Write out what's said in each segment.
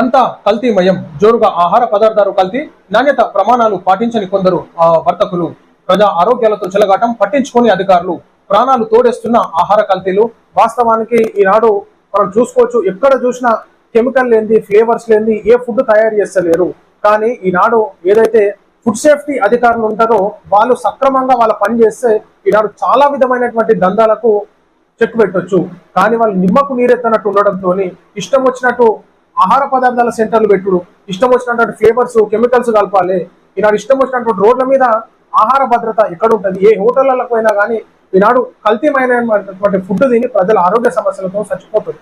అంతా కల్తీమయం. జోరుగా ఆహార పదార్థాలు కల్తీ నాణ్యత ప్రమాణాలు పాటించని కొందరు వర్తకులు. ప్రజా ఆరోగ్యాలతో చెలగాటం పట్టించుకొని అధికారులు. ప్రాణాలు తోడేస్తున్న ఆహార కల్తీలు. వాస్తవానికి ఈనాడు మనం చూసుకోవచ్చు ఎక్కడ చూసినా కెమికల్ లేని ఫ్లేవర్స్ లేనిది ఏ ఫుడ్ తయారు చేస్తలేరు. కానీ ఈనాడు ఏదైతే ఫుడ్ సేఫ్టీ అధికారులు ఉంటారో వాళ్ళు సక్రమంగా వాళ్ళ పని చేస్తే ఈనాడు చాలా విధమైనటువంటి దందాలకు చెక్ పెట్టొచ్చు. కానీ వాళ్ళు నిమ్మకు నీరెత్తనట్టు ఉండడంతో ఇష్టం వచ్చినట్టు ఆహార పదార్థాల సెంటర్లు పెట్టుడు. ఇష్టం వచ్చినటువంటి ఫ్లేవర్స్ కెమికల్స్ కలపాలి. ఈనాడు ఇష్టం వచ్చినటువంటి రోడ్ల మీద ఆహార భద్రత ఎక్కడ ఉంటుంది ఏ హోటళ్ళకు పోయినా కానీ ఈనాడు కల్తీమైనటువంటి ఫుడ్ తిని ప్రజల ఆరోగ్య సమస్యలతో చచ్చిపోతుంది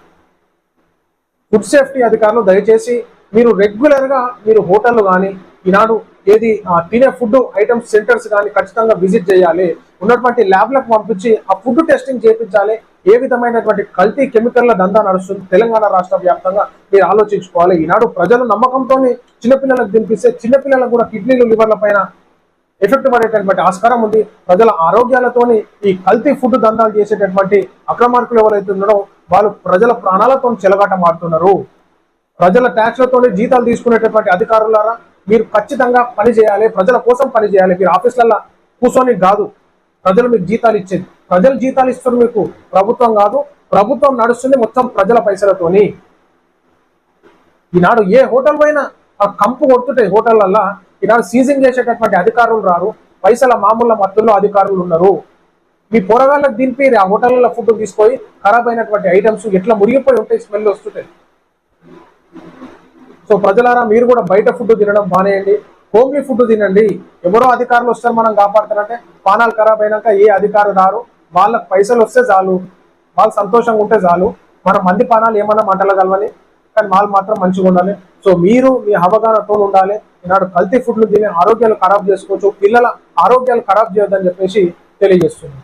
ఫుడ్ సేఫ్టీ అధికారులు దయచేసి మీరు రెగ్యులర్గా మీరు హోటల్ కానీ ఈనాడు ఏది తినే ఫుడ్ ఐటమ్స్ సెంటర్స్ కానీ ఖచ్చితంగా విజిట్ చేయాలి. ఉన్నటువంటి ల్యాబ్లకు పంపించి ఆ ఫుడ్ టెస్టింగ్ చేయించాలి ఏ విధమైనటువంటి కల్తీ కెమికల్ల దందా నడుస్తుంది? తెలంగాణ రాష్ట్ర వ్యాప్తంగా మీరు ఆలోచించుకోవాలి. ఈనాడు ప్రజలు నమ్మకంతో చిన్నపిల్లలకు తినిపిస్తే చిన్నపిల్లలకు కూడా కిడ్నీలు లివర్ల పైన ఎఫెక్ట్ పడేటటువంటి ఆస్కారం ఉంది. ప్రజల ఆరోగ్యాలతోని ఈ కల్తీ ఫుడ్ దందాలు చేసేటటువంటి అక్రమార్కులు ఎవరైతే ఉన్నారో వాళ్ళు ప్రజల ప్రాణాలతో చెలగాట మారుతున్నారు. ప్రజల ట్యాక్స్లతోనే జీతాలు తీసుకునేటటువంటి అధికారులారా మీరు ఖచ్చితంగా పని చేయాలి. ప్రజల కోసం పని చేయాలి. మీరు ఆఫీసులలో కూర్చొని కాదు. ప్రజలు మీకు జీతాలు ఇచ్చేది. ప్రజలు జీతాలు ఇస్తున్నారు మీకు. ప్రభుత్వం కాదు. ప్రభుత్వం నడుస్తుంది మొత్తం ప్రజల పైసలతోని. ఈనాడు ఏ హోటల్ పైన ఆ కంపు కొడుతుంటాయి హోటళ్ళల్లో ఈనాడు సీజింగ్ చేసేటటువంటి అధికారులు రారు. పైసల మామూలు మత్తుల్లో అధికారులు ఉన్నారు మీ పొరగాళ్ళకి దింపి ఆ హోటళ్ళ ఫుడ్ తీసుకొని ఖరాబ్ అయినటువంటి ఐటమ్స్ ఎట్లా మురిగిపోయి ఉంటాయి స్మెల్ వస్తుంటాయి సో ప్రజలారా మీరు కూడా బయట ఫుడ్ తినడం మానేయండి. హోమ్లీ ఫుడ్ తినండి. ఎవరో అధికారులు వస్తారు మనం కాపాడుతారంటే పానాలు ఖరాబ్ అయినాక ఏ అధికారులు రారు. వాళ్ళకి పైసలు వస్తే చాలు వాళ్ళు సంతోషంగా ఉంటే చాలు మన మంది పానాలు ఏమన్నా మంటలగలవని కానీ వాళ్ళు మాత్రం మంచిగా ఉండాలి. సో మీరు మీ అవగాహనతో ఉండాలి. ఈనాడు కల్తీ ఫుడ్లు తిని ఆరోగ్యాలు ఖరాబ్ చేసుకోవచ్చు. పిల్లల ఆరోగ్యాలు ఖరాబ్ చేయొద్దని చెప్పేసి తెలియజేస్తున్నాను.